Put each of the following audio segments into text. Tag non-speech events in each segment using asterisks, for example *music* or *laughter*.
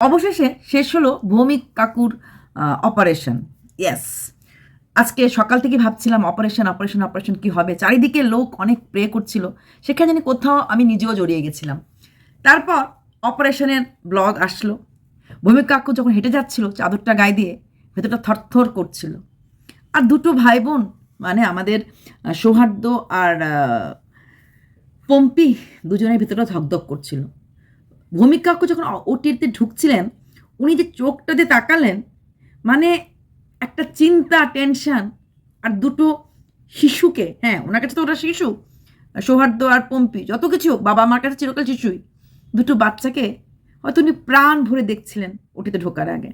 অবশেষে শেষ হলো ভৌমিক কাকুর অপারেশন ইয়েস আজকে সকাল থেকে ভাবছিলাম অপারেশন অপারেশন অপারেশন কি হবে? চারিদিকে লোক অনেক প্রে করছিল। সেখানে জানি কোথাও আমি নিজেও জড়িয়ে গেছিলাম। তারপর অপারেশনের ব্লগ আসলো। ভৌমিক কাকু যখন হেঁটে যাচ্ছিল চাদরটা গায়ে দিয়ে, ভেতরটা থরথর করছিল। আর দুটো ভাই বোন মানে আমাদের সৌহার্দ্য আর পম্পি দুজনের ভিতরটা ধকধক করছিল। ভৌমিক কাকু যখন ওটিতে ঢুকছিলেন, উনি যে চোখটা দিয়ে তাকালেন মানে একটা চিন্তা, টেনশন, আর দুটো শিশুকে হ্যাঁ ওনার কাছে তো ওটা শিশু, সৌহার্দ্য আর পম্পি, যত কিছু হোক, বাবা মার কাছে চিরকাল শিশুই, দুটো বাচ্চাকে হয়তো উনি প্রাণ ভরে দেখছিলেন ওটিতে ঢোকার আগে।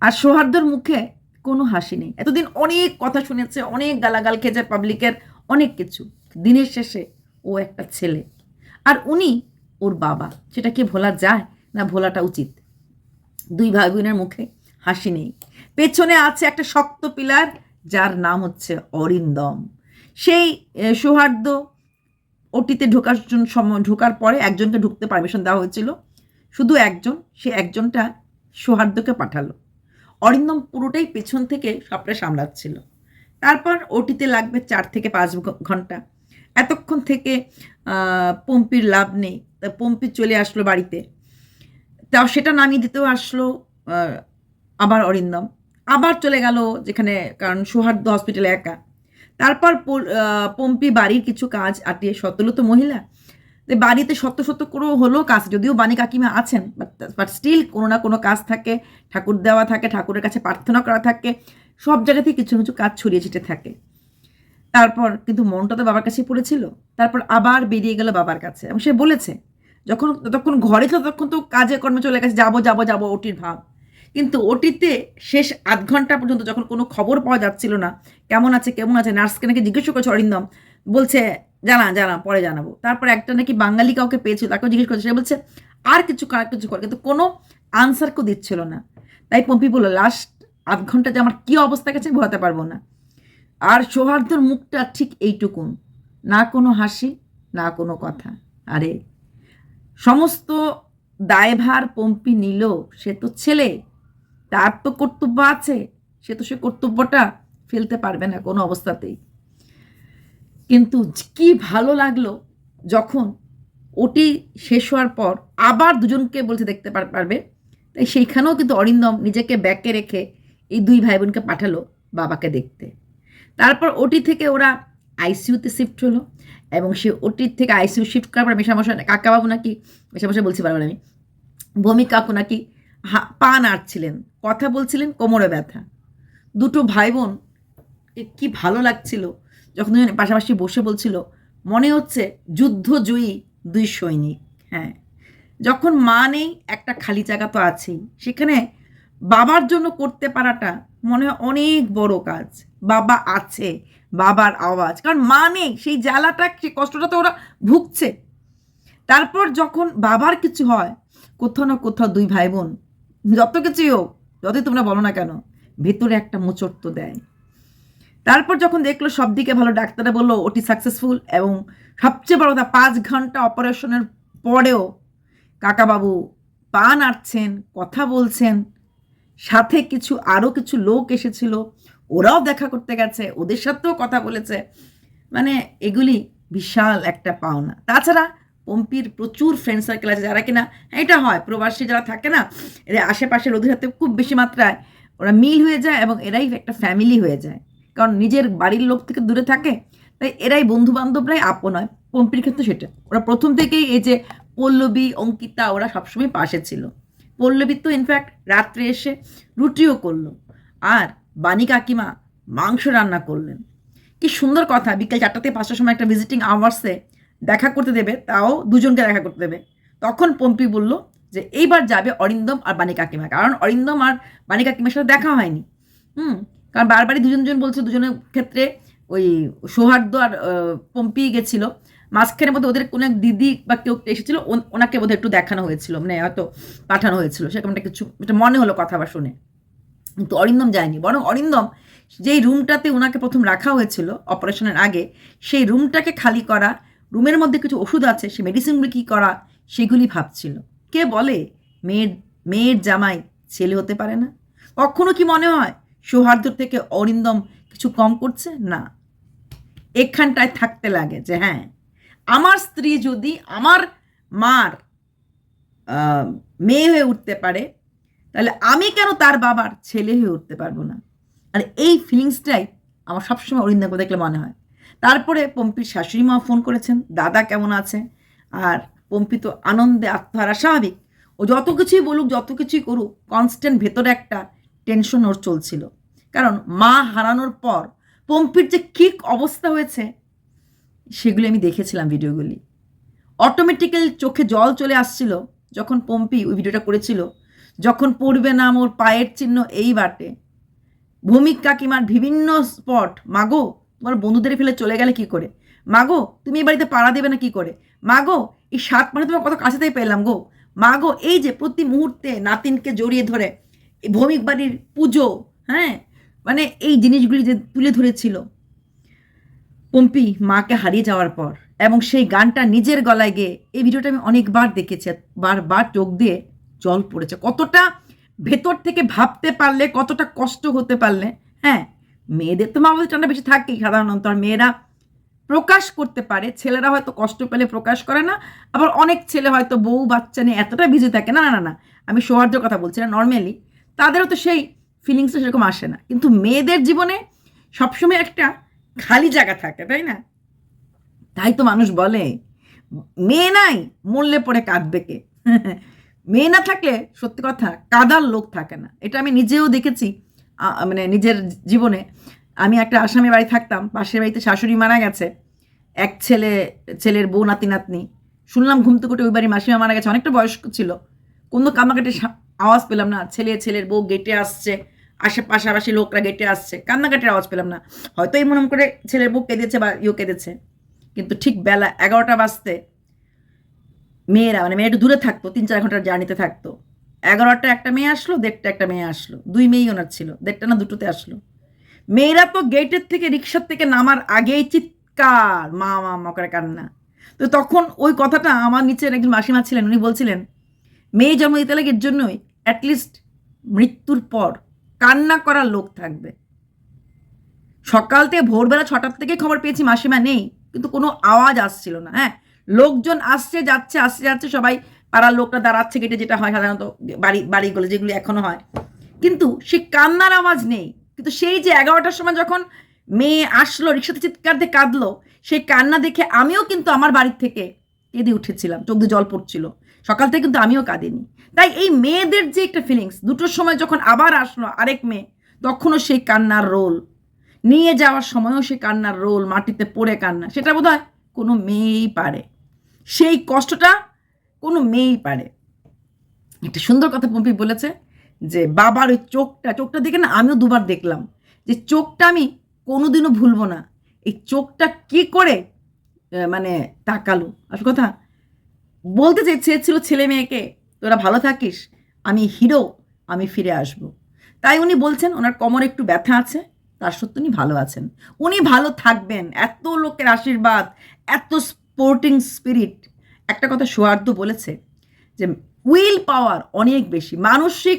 আর সৌহার্দ্যর মুখে কোনো হাসি নেই। এতদিন অনেক কথা শুনেছে, অনেক গালাগাল খেয়েছে পাবলিকের অনেক কিছু। দিনের শেষে ও একটা ছেলে। আর উনি ওর বাবা। সেটা কি ভোলা যায় না ভোলাটা উচিত? দুই ভাই বোনের মুখে হাসি নেই। পেছনে আছে একটা শক্ত পিলার, যার নাম হচ্ছে অরিন্দম। সেই সৌহার্দ্য ওটিতে ঢোকার জন্য সময় ঢোকার পরে একজনকে ঢুকতে পারমিশন দেওয়া হয়েছিল। শুধু একজন, সে একজনটা সৌহার্দ্যকে পাঠালো। অরিন্দম পুরোটাই পেছন থেকে সবটা সামলাচ্ছিল। তারপর ওটিতে লাগবে চার থেকে পাঁচ ঘণ্টা। এতক্ষণ থেকে পম্পির লাভ নেই। পম্পি চলে আসলো বাড়িতে। তাও সেটা নামিয়ে দিতেও আসলো আবার অরিন্দম। আবার চলে গেল যেখানে, কারণ সৌহার্দ্য হসপিটালে একা। তারপর পম্পি বাড়ির কিছু কাজ আটিয়ে সতলো তো মহিলা। বাড়িতে সত্য সত্য করেও হলো কাজ, যদিও বাণী কাকিমা আছেন বাট স্টিল কোনো না কোনো কাজ থাকে, ঠাকুর দেওয়া থাকে, ঠাকুরের কাছে প্রার্থনা করা থাকে, সব জায়গাতেই কিছু কিছু কাজ ছড়িয়ে ছিটে থাকে। তারপর কিন্তু মনটা তো বাবার কাছেই পড়েছিল। তারপর আবার বেরিয়ে গেল বাবার কাছে। এবং সে বলেছে, যখন তখন ঘরে ছিল তখন তো কাজে, কর্মে চলে গেছে, যাব যাব যাব, ওটির ভাব। কিন্তু ওটিতে শেষ আধ ঘণ্টা পর্যন্ত যখন কোনো খবর পাওয়া যাচ্ছিল না, কেমন আছে কেমন আছে, নার্সকে নাকি জিজ্ঞেস করেছে অরিন্দম, বলছে, জানা জানা, পরে জানাব। তারপর একটা নাকি বাঙালি কাউকে পেয়েছিল, তাকেও জিজ্ঞেস করেছে, সে বলছে, আর কিছু কার কিছু কর কিন্তু কোনো আনসার কেউ দিচ্ছিল না। তাই পম্পি বলল লাস্ট আধ ঘণ্টা যে আমার কী অবস্থা গেছে বোঝাতে পারব না। আর সৌহার্দ্যর মুখটা ঠিক এইটুকুন। না কোনো হাসি, না কোনো কথা। আরে, সমস্ত দায়ভার পম্পি নিল, সে তো ছেলে। তার তো কর্তব্য আছে, সে তো সে কর্তব্যটা ফেলতে পারবে না কোনো অবস্থাতেই। কিন্তু কি ভালো লাগল যখন ওটি শেষ হওয়ার পর আবার দুজনকে বলতে দেখতে পারবে। তাই সেইখানেও কিন্তু অরিন্দম নিজেকে ব্যাকে রেখে এই দুই ভাই বোনকে পাঠালো বাবাকে দেখতে। তারপর ওটি থেকে ওরা আইসিইউতে শিফট হলো এবং সে ওটির থেকে আইসিইউ শিফট করার পর মেশামশাই, কাকাবাবু নাকি, মেশামশাই বলছি পারবেন আমি ভূমি কাকু নাকি হা- পা নাড়ছিলেন, কথা বলছিলেন, কোমরে ব্যথা। দুটো ভাই বোন কি ভালো লাগছিল, যখন দুজনে পাশাপাশি বসে বলছিল, মনে হচ্ছে যুদ্ধ যুদ্ধজয়ী দুই সৈনিক। হ্যাঁ যখন মা নেই, একটা খালি জায়গা তো আছেই। সেখানে বাবার জন্য করতে পারাটা মনে হয় অনেক বড় কাজ। বাবা আছে, বাবার আওয়াজ। কারণ মা নেই, সেই জ্বালাটা, সেই কষ্টটা তো ওরা ভুগছে। তারপর যখন বাবার কিছু হয়, কোথাও না কোথাও দুই ভাই বোন যত কিছুই হোক, যতই তোমরা বলো না কেন, ভেতরে একটা মোচড় তো দেয়। তারপর যখন দেখল সব দিকে ভালো ডাক্তাররা বলল, ওটি সাকসেসফুল এবং সবচেয়ে বড় কথা, পাঁচ ঘণ্টা অপারেশনের পরেও কাকাবাবু পা নাড়ছেন, কথা বলছেন সাথে কিছু আরও কিছু লোক এসেছিল ওরাও দেখা করতে গেছে ওদের সাথেও কথা বলেছে। মানে এগুলি বিশাল একটা পাওনা। তাছাড়া পম্পির প্রচুর ফ্রেন্ড সার্কেল আছে যারা কিনা হ্যাঁ, এটা হয় প্রবাসী যারা থাকে না এরা আশেপাশের ওদের সাথে খুব বেশি মাত্রায় ওরা মিল হয়ে যায় এবং এরাই একটা ফ্যামিলি হয়ে যায়। কারণ নিজের বাড়ির লোক থেকে দূরে থাকে তাই এরাই বন্ধু বান্ধবরাই আপন হয়। পম্পির ক্ষেত্রে সেটা ওরা প্রথম থেকেই এই যে পল্লবী অঙ্কিতা ওরা সবসময় পাশে ছিল। পল্লবী তো ইনফ্যাক্ট রাত্রে এসে রুটিও করল। আর বাণী কাকিমা মাংস রান্না করলেন। কি সুন্দর কথা, বিকেল চারটা থেকে পাঁচটার সময় একটা ভিজিটিং আওয়ার্সে দেখা করতে দেবে, তাও দুজনকে দেখা করতে দেবে। তখন পম্পি বলল যে, এইবার যাবে অরিন্দম আর বাণী কাকিমা। কারণ অরিন্দম আর বাণী কাকিমার সাথে দেখা হয়নি। হুম, কারণ বারবারই দুজন দুজন বলছে, দুজনের ক্ষেত্রে ওই সৌহার্দ্য আর পম্পি গেছিল। মাঝখানের মধ্যে ওদের কোনো দিদি বা কেউ এসেছিল ওনাকে বোধহয় একটু দেখানো হয়েছিল মানে হয়তো পাঠানো হয়েছিল, সেরকম একটা কিছু, এটা মনে হলো কথা বা শুনে। কিন্তু অরিন্দম যায়নি, বরং অরিন্দম যেই রুমটাতে ওনাকে প্রথম রাখা হয়েছিল অপারেশনের আগে, সেই রুমটাকে খালি করা, রুমের মধ্যে কিছু ওষুধ আছে সেই মেডিসিনগুলি কী করা, সেগুলি ভাবছিল। কে বলে? মেয়ের মেয়ের জামাই ছেলে হতে পারে না? কখনো কি মনে হয় সৌহার্দ্য থেকে অরিন্দম কিছু কম করছে? না। এখানটায় থাকতে লাগে যে হ্যাঁ আমার স্ত্রী যদি আমার মার মেয়ে হয়ে উঠতে পারে, তাহলে আমি কেন তার বাবার ছেলে হয়ে উঠতে পারব না? আর এই ফিলিংসটাই আমার সবসময় অরিন্দমকে দেখলে মনে হয়। তারপরে পম্পির শাশুড়ি মা ফোন করেছেন, দাদা কেমন আছে? আর পম্পি তো আনন্দে আত্মহারা, স্বাভাবিক। ও যত কিছুই বলুক, যত কিছুই করুক কনস্ট্যান্ট ভেতরে একটা টেনশন ওর চলছিল। কারণ মা হারানোর পর পম্পির যে কিক অবস্থা হয়েছে সেগুলি আমি দেখেছিলাম ভিডিওগুলি। অটোমেটিক্যালি চোখে জল চলে আসছিল যখন পম্পি ওই ভিডিওটা করেছিল, যখন পড়বে না ওর পায়ের চিহ্ন এই বাটে। ভূমিক কাকিমার বিভিন্ন স্পট, মাগো, তোমার বন্ধুদের ফেলে চলে গেলে কি করে? মাগো, তুমি এই বাড়িতে পাড়া দেবে না কি করে? মাগো, এই সাত মানে তোমার কত কাছে থেকে পেলাম গো। মাগো, এই যে প্রতি মুহূর্তে নাতিনকে জড়িয়ে ধরে ভৌমিক বাড়ির পুজো হ্যাঁ? মানে এই জিনিসগুলি যে তুলে ধরেছিল। পম্পি মাকে হারিয়ে যাওয়ার পর এবং সেই গানটা নিজের গলায় গিয়ে এই ভিডিওটা আমি অনেকবার দেখেছি, বারবার চোখ দিয়ে জল পড়েছে। কতটা ভেতর থেকে ভাবতে পারলে, কতটা কষ্ট হতে পারলে হ্যাঁ মেয়েদের তো মা বলতে টানটা বেশি থাকেই সাধারণত, আর মেয়েরা প্রকাশ করতে পারে। ছেলেরা হয়তো কষ্ট পেলে প্রকাশ করে না, আবার অনেক ছেলে হয়তো বউ বাচ্চা নিয়ে এতটা বিজি থাকে। না না না আমি সৌহার্দ্যর কথা বলছি না। নর্মালি তাদেরও তো সেই ফিলিংসটা সেরকম আসে না। কিন্তু মেয়েদের জীবনে সবসময় একটা খালি জায়গা থাকে, তাই না? তাই তো মানুষ বলে, মেয়ে নাই, মরলে পরে কাঁদবে কে? *laughs* মেয়ে না থাকলে, সত্যি কথা, কাদার লোক থাকে না। এটা আমি নিজেও দেখেছি মানে নিজের জীবনে। আমি একটা আসামি বাড়ি থাকতাম, পাশের বাড়িতে শাশুড়ি মারা গেছে, এক ছেলে, ছেলের বউ নাতি নাতনি। শুনলাম ঘুম থেকে ওই বাড়ি মাসিমা মারা গেছে, অনেকটা বয়স্ক ছিল। কোনো কান্নাকাটি আওয়াজ পেলাম না, ছেলে, ছেলের বউ গেটে আসছে আশে পাশাপাশি লোকরা গেটে আসছে। কান্নাকাটির আওয়াজ পেলাম না। হয়তো এই মনে করে ছেলের বউ কেঁদেছে বা ইউ কেঁদেছে। কিন্তু ঠিক বেলা এগারোটা বাজতে মেয়েরা মানে মেয়ে একটু দূরে থাকতো, তিন চার ঘণ্টার জার্নিতে থাকতো। এগারোটা একটা মেয়ে আসলো, দেড়টা একটা মেয়ে আসলো। দুই মেয়েই ওনার ছিল, দেড়টা না দুটোতে আসলো। মেয়েরা তো গেটের থেকে রিক্সার থেকে নামার আগেই চিৎকার, মা মা মা করে কান্না। তো তখন ওই কথাটা আমার নিচের একজন মাসিমা ছিলেন, উনি বলছিলেন, মেয়ে জন্ম দিতে লাগে এর জন্যই অ্যাটলিস্ট মৃত্যুর পর কান্না করার লোক থাকবে। সকাল থেকে ভোরবেলা ছটার থেকে খবর পেয়েছি মাসিমা নেই, কিন্তু কোনো আওয়াজ আসছিল না হ্যাঁ? লোকজন আসছে, যাচ্ছে আসছে, যাচ্ছে, সবাই পাড়ার লোকরা দাঁড়াচ্ছে গেটে যেটা হয় সাধারণত বাড়ি, বাড়িগুলো যেগুলো এখনও হয়। কিন্তু সে কান্নার আওয়াজ নেই, কিন্তু সেই যে এগারোটার সময় যখন মেয়ে আসলো, রিক্সাতে চিৎকার দিয়ে কাঁদলো, সেই কান্না দেখে আমিও কিন্তু আমার বাড়ির থেকে কেঁদে উঠেছিলাম, চোখ দিয়ে জল পড়ছিল। সকাল থেকে কিন্তু আমিও কাঁদিনি। তাই এই মেয়েদের যে একটা ফিলিংস দুটোর সময় যখন আবার আসলো আরেক মেয়ে, তখনও সেই কান্নার রোল। নিয়ে যাওয়ার সময়ও সেই কান্নার রোল, মাটিতে পড়ে কান্না, সেটা বোধ হয় কোনো মেয়েই পারে। সেই কষ্টটা কোনো মেয়েই পারে। একটা সুন্দর কথা পম্পি বলেছে যে, বাবার ওই চোখটা চোখটা দেখে না আমিও দুবার দেখলাম যে, চোখটা আমি কোনোদিনও ভুলবো না। এই চোখটা কি করে মানে তাকালো। আসল কথা বলতে চেয়েছিল ছেলে মেয়েকে, তোরা ভালো থাকিস, আমি হিরো, আমি ফিরে আসব। তাই উনি বলছেন, ওনার কোমরে একটু ব্যথা আছে, তার সত্ত্বেও উনি ভালো আছেন। উনি ভালো থাকবেন, এত লোকের আশীর্বাদ, এত স্পোর্টিং স্পিরিট একটা কথা সৌহার্দ্য বলেছে যে উইল পাওয়ার অনেক বেশি, মানসিক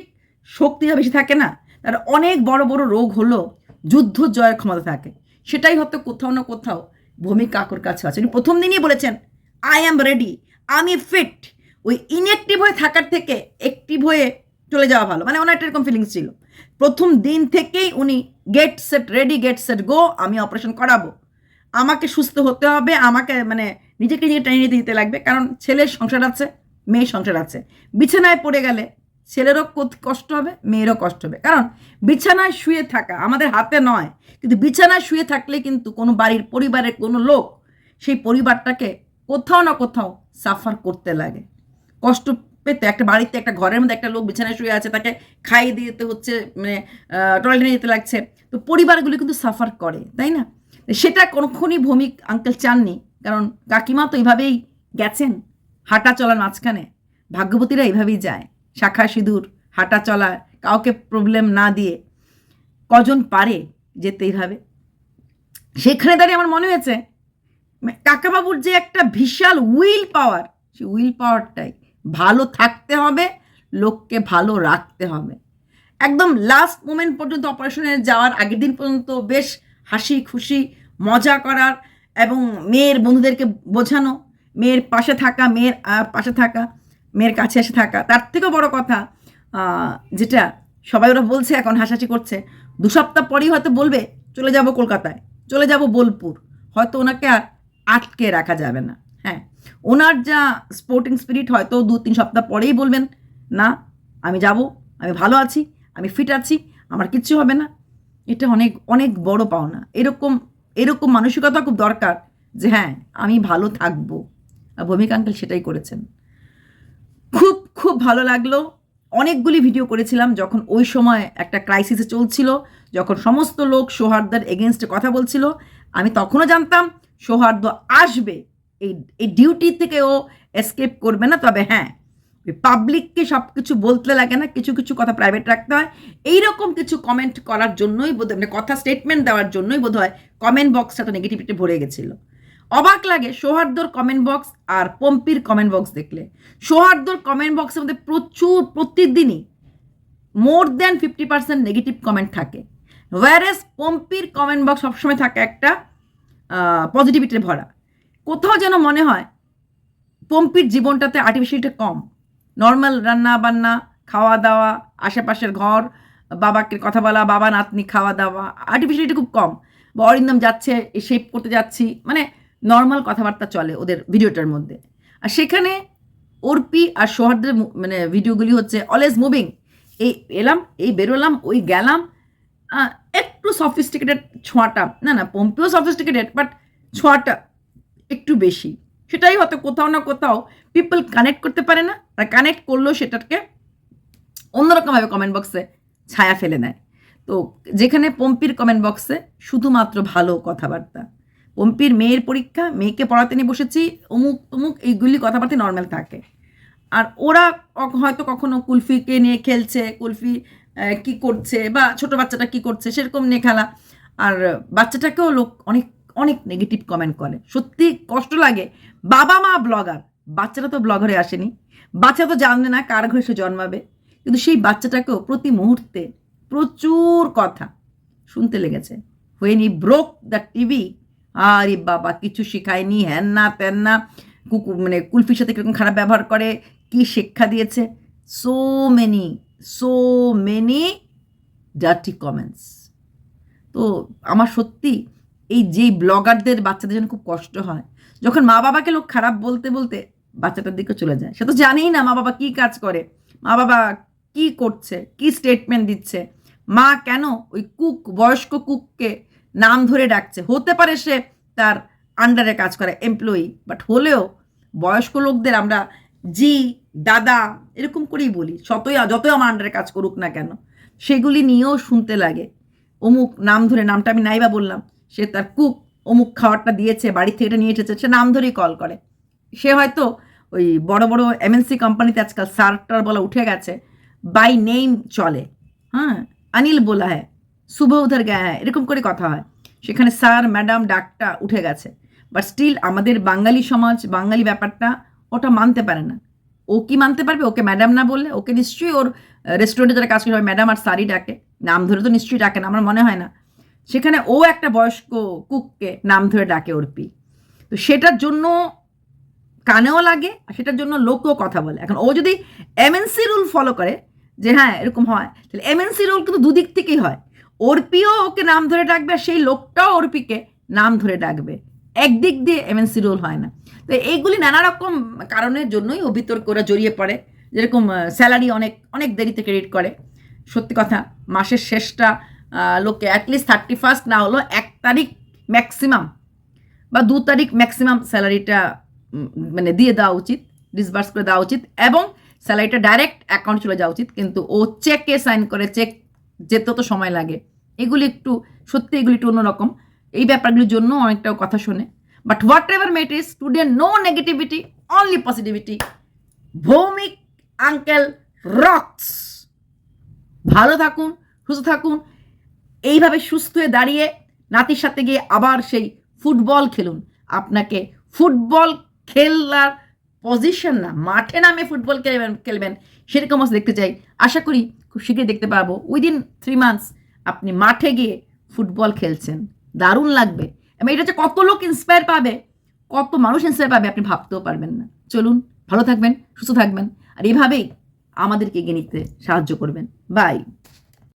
শক্তিটা বেশি থাকে না, তার অনেক বড় বড় রোগ হলো যুদ্ধ জয়ের ক্ষমতা থাকে। সেটাই হয়তো কোথাও না কোথাও ভূমিক কাকুর কাছে আছে। উনি প্রথম দিনই বলেছেন আই অ্যাম রেডি আমি ফিট ওই ইনঅ্যাক্টিভ হয়ে থাকার থেকে অ্যাক্টিভ হয়ে চলে যাওয়া ভালো। মানে ওনার এরকম ফিলিংস ছিল। প্রথম দিন থেকেই উনি get set ready get set go আমি অপারেশন করাবো। আমাকে সুস্থ হতে হবে, আমাকে মানে নিজেকে নিজে টেনে নিতে দিতে লাগবে। কারণ ছেলের সংসার আছে, মেয়ের সংসার আছে। বিছানায় পড়ে গেলে ছেলেরও কষ্ট হবে, মেয়েরও কষ্ট হবে। কারণ বিছানায় শুয়ে থাকা আমাদের হাতে নয়। কিন্তু বিছানায় শুয়ে থাকলে কিন্তু কোনো বাড়ির পরিবারের কোনো লোক সেই পরিবারটাকে কোথাও না কোথাও সাফার করতে লাগে। কষ্ট পেতে একটা বাড়িতে একটা ঘরের মধ্যে একটা লোক বিছানায় শুয়ে আছে, তাকে খাইয়ে দিতে হচ্ছে মানে টয়লেটে যেতে লাগছে। তো পরিবারগুলি কিন্তু সাফার করে, তাই না? সেটা কখনই ভৌমিক আঙ্কেল চাননি, কারণ কাকিমা তো এইভাবেই গেছেন হাঁটা চলার মাঝখানে। ভাগ্যবতীরা এইভাবেই যায়, শাখা সিঁদুর, হাঁটা চলা, কাউকে প্রবলেম না দিয়ে। কজন পারে যেতে এইভাবে? সেখানে দাঁড়িয়ে আমার মনে হয়েছে কাকাবাবুর যে একটা বিশাল উইল পাওয়ার সেই উইল পাওয়ারটাই ভালো থাকতে হবে, লোককে ভালো রাখতে হবে। একদম লাস্ট মোমেন্ট পর্যন্ত অপারেশনে যাওয়ার আগের দিন পর্যন্ত বেশ হাসি খুশি, মজা করার এবং মেয়ের বন্ধুদেরকে বোঝানো, মেয়ের পাশে থাকা, মেয়ের পাশে থাকা, মেয়ের কাছে এসে থাকা। তার থেকেও বড় কথা যেটা সবাই ওরা বলছে, এখন হাসাহাসি করছে, দু সপ্তাহ পরেই হয়তো বলবে, চলে যাব কলকাতায়, চলে যাব বোলপুর। হয়তো ওনাকে আর আটকে রাখা যাবে না। হ্যাঁ ওনার যা স্পোর্টিং স্পিরিট হয়তো দু তিন সপ্তাহ পরেই বলবেন, না, আমি যাব, আমি ভালো আছি, আমি ফিট আছি, আমার কিচ্ছু হবে না। এটা অনেক অনেক বড় পাওনা। এরকম এরকম মানসিকতা খুব দরকার যে হ্যাঁ আমি ভালো থাকব। ভূমিকা আঙ্কেল সেটাই করেছেন। খুব খুব ভালো লাগল। অনেকগুলি ভিডিও করেছিলাম যখন ওই সময় একটা ক্রাইসিসে চলছিল, যখন সমস্ত লোক সোহার্দার এগেনস্টে কথা বলছিল। আমি তখনও জানতাম সৌহার্দ্য আসবে, এই এই ডিউটি থেকে ও এসকেপ করবে না। তবে হ্যাঁ পাবলিককে সব কিছু বলতে লাগে না, কিছু কিছু কথা প্রাইভেট রাখতে হয়। এইরকম কিছু কমেন্ট করার জন্যই বোধ মানে কথা স্টেটমেন্ট দেওয়ার জন্যই বোধ হয় কমেন্ট বক্সটা তো নেগেটিভিটি ভরে গেছিল। অবাক লাগে সৌহার্দ্যর কমেন্ট বক্স আর পম্পির কমেন্ট বক্স দেখলে। সৌহার্দ্যর কমেন্ট বক্সের মধ্যে প্রচুর, প্রতিদিনই more than fifty percent negative comment থাকে। ওয়ারেস পম্পির কমেন্ট বক্স সবসময় থাকে একটা পজিটিভিটি ভরা। কোথাও যেন মনে হয় পম্পির জীবনটাতে আর্টিফিশিয়ালটা কম। নর্মাল রান্না বান্না খাওয়া দাওয়া আশেপাশের ঘর, বাবাকে কথা বলা, বাবা, নাতনি খাওয়া দাওয়া আর্টিফিশিয়ালিটি খুব কম। বা অরিন্দম যাচ্ছে শেপ করতে যাচ্ছি মানে নর্মাল কথাবার্তা চলে ওদের ভিডিওটার মধ্যে। আর সেখানে অর্পি আর সৌহার্দের মানে ভিডিওগুলি হচ্ছে অলওয়েজ মুভিং এই এলাম, এই বেরোলাম, ওই গেলাম একটু সফিস্টিকেটেড ছোঁয়াটা, না না পম্পিও সফিস্টিকেটেড বাট ছোঁয়াটা একটু বেশি। সেটাই হয়তো কোথাও না কোথাও পিপল কানেক্ট করতে পারে না, আর কানেক্ট করলেও সেটাকে অন্যরকমভাবে কমেন্ট বক্সে ছায়া ফেলে নেয়। তো যেখানে পম্পির কমেন্ট বক্সে শুধুমাত্র ভালো কথাবার্তা। পম্পির মেয়ের পরীক্ষা, মেয়েকে পড়াতে নিয়ে বসেছি, অমুক অমুক এইগুলি কথাবার্তা নর্মাল থাকে। আর ওরা হয়তো কখনো কুলফিকে নিয়ে খেলছে, কুলফি কি করছে বা ছোট বাচ্চাটা কি করছে সেরকম নিয়ে খেলা। আর বাচ্চাটাকেও লোক অনেক অনেক নেগেটিভ কমেন্ট করে। সত্যি কষ্ট লাগে। বাবা মা ব্লগার বাচ্চারা তো ব্লগারে আসেনি। বাচ্চা তো জানে না কার ঘরে সে জন্মাবে। কিন্তু সেই বাচ্চাটাকেও প্রতি মুহূর্তে প্রচুর কথা শুনতে লেগেছে। When I broke the TV আরে বাবা, কিছু শেখায়নি হ্যান না ত্যান না কুকু মানে কুলফির সাথে কীরকম খারাপ ব্যবহার করে, কি শিক্ষা দিয়েছে? So many so many dirty comments তো আমার সত্যি এই যেই ব্লগারদের বাচ্চাদের জন্য খুব কষ্ট হয়, যখন মা বাবাকে লোক খারাপ বলতে বলতে বাচ্চাটার দিকে চলে যায়। সে তো জানেই না মা বাবা কি কাজ করে, মা বাবা কি করছে, কি স্টেটমেন্ট দিচ্ছে। মা কেন ওই কুক বয়স্ক কুককে নাম ধরে ডাকছে? হতে পারে সে তার আন্ডারে কাজ করে এমপ্লয়ি বাট হলেও বয়স্ক লোকদের আমরা জি দাদা, এরকম করেই বলি, যতই যতই আমার আন্ডারে কাজ করুক না কেন, সেগুলি নিয়েও শুনতে লাগে। অমুক নাম ধরে, নামটা আমি নাইবা বললাম, সে তার কুক অমুক খাবারটা দিয়েছে, বাড়ি থেকে এটা নিয়ে এসেছে, সে নাম ধরেই কল করে। সে হয়তো ওই বড় বড় এমএনসি কোম্পানিতে আজকাল সারটার বলা উঠে গেছে বাই নেম চলে। হ্যাঁ অনিল বলা হ্যাঁ শুভ উধার গায়ে হ্যাঁ এরকম করে কথা হয়। সেখানে স্যার, ম্যাডাম, ডাকটা উঠে গেছে। বাট স্টিল আমাদের বাঙালি সমাজ, বাঙালি ব্যাপারটা ওটা মানতে পারে না। ও কি মানতে পারবে? ওকে ম্যাডাম না বললে? ওকে নিশ্চয়ই ওর রেস্টুরেন্টে যারা কাজ করে ম্যাডাম আর সারি ডাকে। নাম ধরে তো নিশ্চয়ই ডাকে না, আমার মনে হয় না। সেখানে ও একটা বয়স্ক কুককে নাম ধরে ডাকে অর্পি। তো সেটার জন্য কানেও লাগে, আর সেটার জন্য লোকও কথা বলে। এখন ও যদি এমএনসি রুল ফলো করে, যে হ্যাঁ এরকম হয়, তাহলে এমএনসি রুল কিন্তু দুদিক থেকেই হয়। অর্পিও ওকে নাম ধরে ডাকবে, আর সেই লোকটাও অর্পিকে নাম ধরে ডাকবে। একদিক দিয়ে এমএনসি রোল হয় না। তো এইগুলি নানা রকম কারণের জন্যই ও বিতর্ক জড়িয়ে পড়ে। যেরকম স্যালারি অনেক অনেক দেরিতে ক্রেডিট করে। সত্যি কথা, মাসের শেষটা লোকে অ্যাটলিস্ট থার্টি ফার্স্ট না হলো এক তারিখ ম্যাক্সিমাম বা দু তারিখ ম্যাক্সিমাম স্যালারিটা মানে দিয়ে দেওয়া উচিত ডিসবার্স করে দেওয়া উচিত এবং স্যালারিটা ডাইরেক্ট অ্যাকাউন্ট চলে যাওয়া উচিত। কিন্তু ও চেকে সাইন করে চেক যেতে তো সময় লাগে। এগুলি একটু, সত্যি এগুলি একটু অন্যরকম। এই ব্যাপারগুলির জন্য অনেকটাও কথা শোনে। But whatever mate is today no negativity only positivity Bhowmik uncle rocks. ভালো থাকুন, সুস্থ থাকুন, এইভাবে সুস্থ হয়ে দাঁড়িয়ে নাতির সাথে গিয়ে আবার সেই ফুটবল খেলুন। আপনাকে ফুটবল খেলার পজিশন না, মাঠে নামে ফুটবল খেলবেন খেলবেন, সেরকম দেখতে চাই। আশা করি খুব শীঘ্রই দেখতে পারব। উইদিন থ্রি মান্থস আপনি মাঠে গিয়ে ফুটবল খেলছেন। দারুণ লাগবে। এবং এটা যে কত লোক ইন্সপায়ার পাবে, কত মানুষ ইন্সপায়ার পাবে আপনি ভাবতেও পারবেন না। চলুন, ভালো থাকবেন, সুস্থ থাকবেন, আর এভাবেই আমাদেরকে এগিয়ে নিতে সাহায্য করবেন। বাই